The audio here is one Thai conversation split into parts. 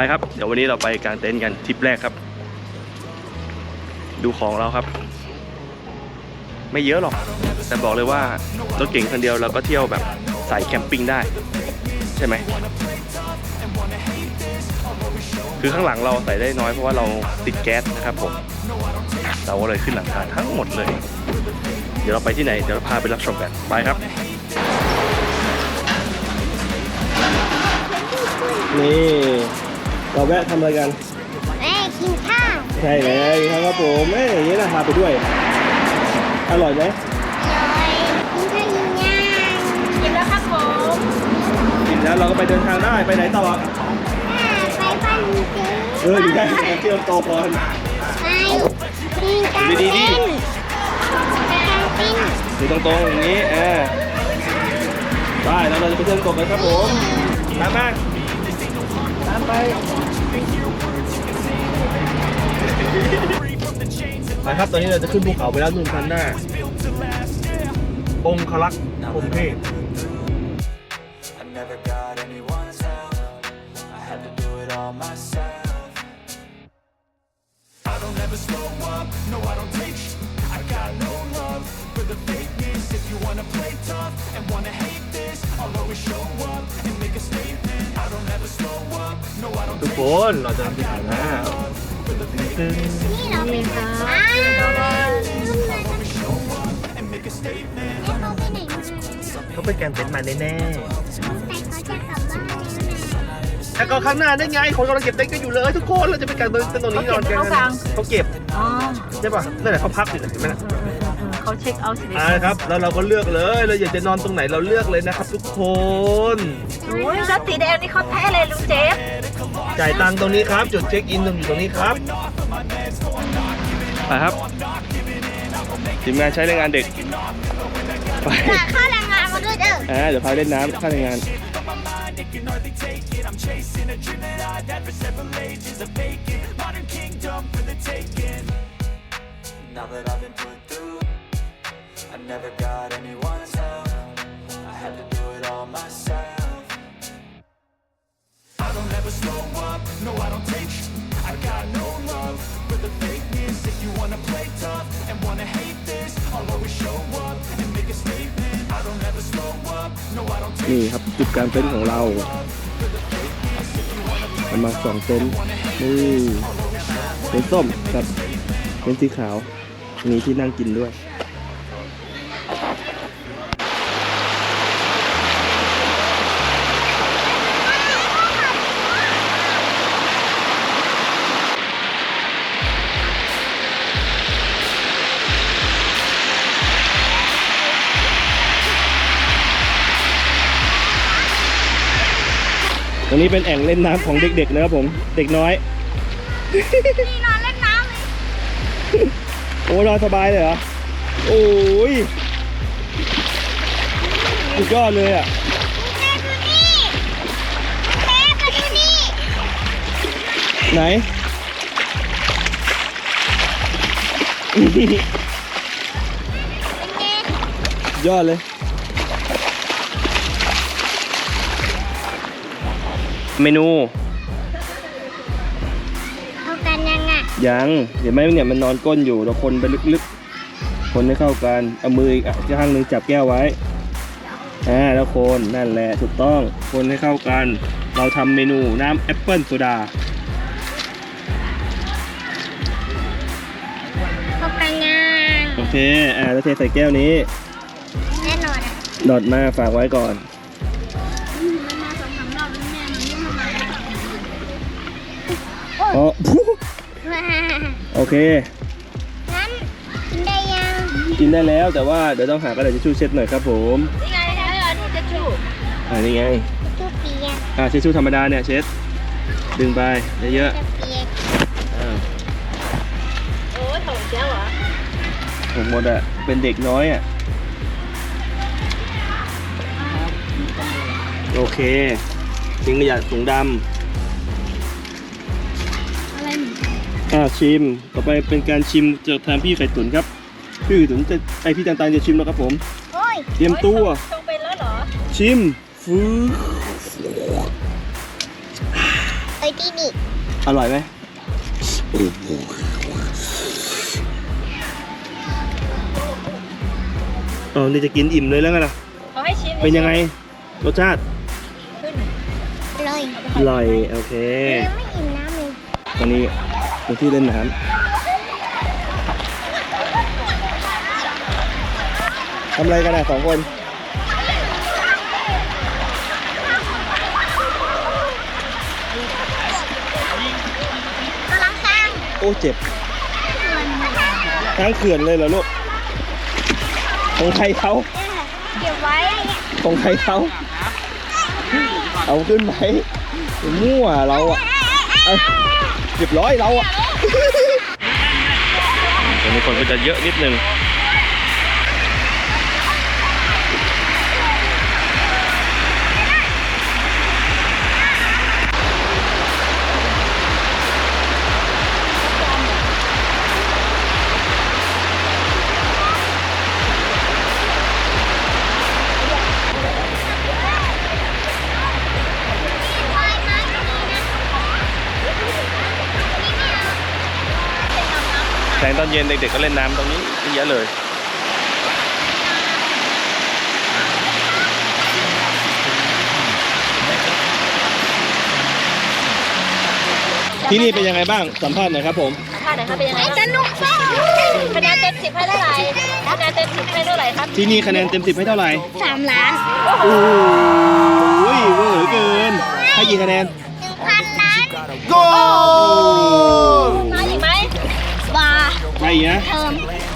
ไปครับ เดี๋ยววันนี้เราไปกางเต็นท์กันทริปแรกครับ ดูของเราครับ ไม่เยอะหรอก แต่บอกเลยว่ารถเก่งคันเดียวเราก็เที่ยวแบบสายแคมปิ้งได้ ใช่ไหมคือข้างหลังเราใส่ได้น้อยเพราะว่าเราติดแก๊สนะครับผมเราก็เลยขึ้นหลังคาทั้งหมดเลย เดี๋ยวเราไปที่ไหน เดี๋ยวเราพาไปรับชมกันไปครับ นี่ เราแวะทำอะไรกันแม่กินข้าวใช่เลยครับผมเอ้ยอย่างนี้นะพาไปด้วย อร่อยไหมเลยกินข้าวยิงย่างกินแล้วครับผมกินแล้วเราก็ไปเดินทางได้ไปไหนต่ออ่าไปบ้านเจ๊เอออยู่ได้ไปเที่ยวโตก่อน ไปกินกางดีเต้นๆดิกางเต้นอยู่ตรงๆอย่างนี้เออได้แล้วเราจะไปเที่ยวโตกันครับผมตามมาตามไป นะครับตอนนี้เราจะขึ้นภูเขาไปแล้วนู่นคันหน้า องคลักษ์พรหมเทพ I never got anyone's help. I had to do it all myself. I don't ever slow up, no, I don't take sh- I got no love for the fakeness. If you wanna play tough and wanna hate this, I'll always show up คนเราจะไปถ่ายหน้าตึ้งนี่เราไปหาอ้าวลืมเลยนะ and make a statement. แล้วเขาไปไหนมาเขาไปแกงเต็นท์มาแน่แต่เขาจะกลับบ้านแล้วนะๆแต่ก็ข้างหน้าได้ไงคนกำลังเก็บเต็นท์กันอยู่เลยทุกคนเราจะไปกางเต็นท์ตรงนี้นอนกันเขาเก็บอ๋อใช่ป่ะนั่นแหละเขาพักอยู่เห็นไหมล่ะเออเออเออเขาเช็คเอาท์สิอ่าครับแล้วเราก็เลือกเลยเราอยากจะนอนตรงไหนเราเลือกเลยนะครับทุกคนโอ้ยรถสีแดงนี่เขาแท้เลยลุงเจฟ จ่ายตังค์ตรงนี้ครับ จุดเช็คอินตรงอยู่ตรงนี้ครับ ไปครับทีมงานใช้แรงงานเด็กไปฝากข้าวแรงงานมาด้วยเด้ออ่าเดี๋ยวพาเล่นน้ำข้างในงาน Now that I've been put through, I never got anyone's help. I don't ever slow up, no, I don't take sh- I got no love for the fakeness. If you wanna play tough and wanna hate this, I'll always show up and make a statement. I don't ever slow up, no, I don't take นี่ครับ จุดกลางเต็นท์ของเรา มันมาสองเต็นท์นี่เต็นท์ส้มกับเต็นท์สีขาว มีที่นั่งกินด้วย นี้เป็นแอ่งเล่นน้ำของเด็กๆนะครับผม เด็กน้อย นี่นอนเล่นน้ำเลยโอ้นอนสบายเลยเหรอ โอ้ยสุดยอดเลยอะแม่ดูนี่แม่มาดูนี่ไหนเป็นไงยอดเลย เมนูเข้ากันยังอะยังเห็นไหมเนี่ยมันนอนก้นอยู่เราคนไปลึกๆ คนให้เข้ากันเอามืออีกอะข้างหนึงจับแก้วไว้อ่าแล้วคนนั่นแหละถูกต้องคนให้เข้ากัน เราทำเมนูน้ำแอปเปิลโซดาเข้ากันยังโอเคอ่าแล้วเทใส่แก้วนี้แน่นอนอะดอดมาฝากไว้ก่อนมัน อ๋อ โอเค งั้นได้ยังกินได้แล้วแต่ว่าเดี๋ยวต้องหากระดาษทิชชู่เช็ดหน่อยครับผมนี่ไงนี่ไงนี่จะชูอ่านี่ไงตู้เปียกอ่าทิชชู่ธรรมดาเนี่ยเช็ด ดึงไปเยอะจะเปียกๆอ่าโอ้ยของเจ้าเหรอผมหมดอะเป็นเด็กน้อยอะโอเคทิ้งขยะถุงดอ อ่าชิม ต่อไปเป็นการชิมจากทางพี่ไข่ตุ๋นครับพี่ไข่ตุ๋นจะไอพี่ต่างๆจะชิมแล้วครับผม โอ้ยเตรียมตัว ชงเป็นแล้วเหรอชิมฟื้เอ้ยที่นี่อร่อยไหมอ๋อนี่จะกินอิ่มเลยแล้วไงล่ะ เขาให้ชิมเป็นยังไง รสชาติขึ้นอร่อยอร่อย โอเค ยังไม่อิ่มน้ำเลยตอนนี้ ตรงที่เล่นน้ำทำอะไรกันอะสองคนกำลังสร้างโอ้เจ็บทั้งเขื่อนเลยเหรอลูกของใครเขาเก็บไว้ของใครเขาเอาขึ้นไปมั่วเราอะ เอาเรียบร้อยเราอะตรงนี้คนก็จะเยอะนิดนึง แสงตอนเย็นเด็กๆก็เล่นน้ำตรงนี้เยอะเลยที่นี่เป็นยังไงบ้างสัมภาษณ์หน่อยครับผมค่ะไหนคะเป็นยังไงไอ้สบ้างนุกมากคะแนนเต็มสิบให้เท่าไหร่คะแนนเต็มสิบให้เท่าไหร่ครับที่นี่คะแนนเต็มสิบให้เท่าไหร่สามล้านโอ้ยเวอร์เกินให้กี่คะแนนหนึ่งพันล้านโก้ ไปอีกนะ เทอม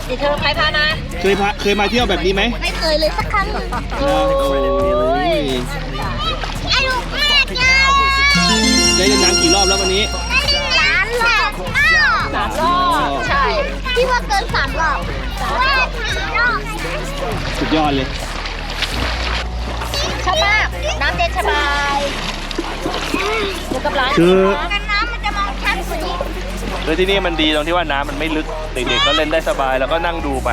ดิเทอมใครพามาเคยพาเคยมาเที่ยวแบบนี้ไหมไม่เคยเลยสักครั้งหนึ่งโอ้ยสนุกมากเลยได้เล่นน้ำกี่รอบแล้ววันนี้ล้านรอบสามรอบใช่พี่ว่าเกินสามรอบว่าสามรอบสุดยอดเลย ชอบมาก น้ำเย็นสบายอยู่กับร้านคือ แล้วที่นี่มันดีตรงที่ว่าน้ำมันไม่ลึกเด็กๆก็เล่นได้สบายแล้วก็นั่งดูไป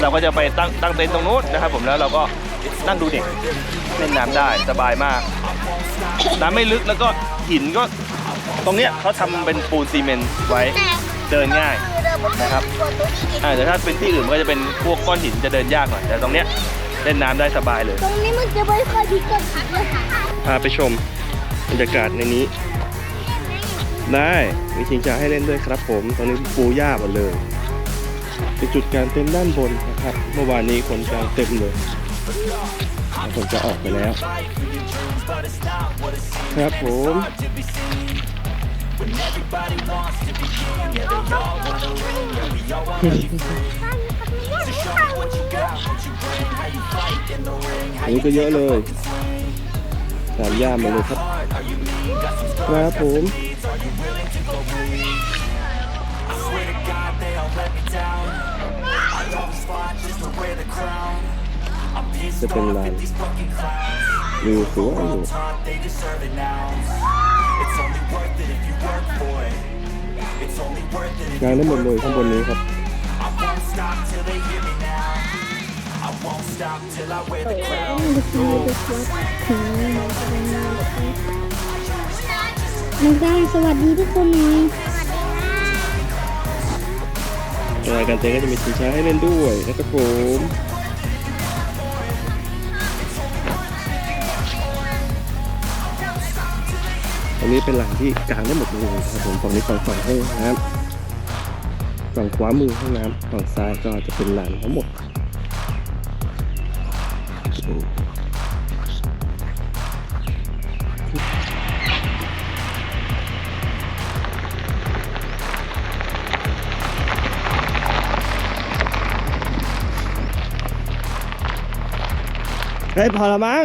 เราก็จะไปตั้งตั้งเต็นท์ตรงนู้นนะครับ ผมแล้วเราก็นั่งดูเด็กเล่นน้ำได้สบายมาก น้ำไม่ลึกแล้วก็หินก็ ตรงเนี้ยเขาทำเป็นปูนซีเมนต์ไว้แต่เดินง่ายคือเดินบนนะครับบนตัวนี้อีกอ่าแต่ถ้าเป็นที่อื่นมันก็จะเป็นพวกก้อนหินจะเดินยากหน่อยแต่ตรงเนี้ยเล่นน้ำได้สบายเลย ตรงนี้มันจะไม่ค่อยพิกลพักเลยค่ะพาไปชมบรรยากาศในนี้ ได้มีชิงช้าให้เล่นด้วยครับผม ตอนนี้ปูหญ้าหมดเลยเป็นจุดกางเต็นด้านบนนะครับ เมื่อวานนี้คนกลางเต็มเลยแล้วคนจะออกไปแล้ว ครับผมอันนี้ก็เยอะเลยสามย่ามมาเลยครับ ครับผม จะเป็นลานวิวสวยอยู่งานได้หมดเลยข้างบนนี้ครับน้องได้สวัสดีทุกคนหน่อยรายการเต้ก็จะมีชิงช้าให้เล่นด้วยนะครับผม รงนี้เป็นหลังที่กลางได้หมดเลยนะครับผมฝั่งนี้ฝั่งฝั่งห้องน้ำฝั่งขวามือห้องน้ำฝั่งซ้ายก็จะเป็นลานทั้งหมดเฮ้พอละมั้ง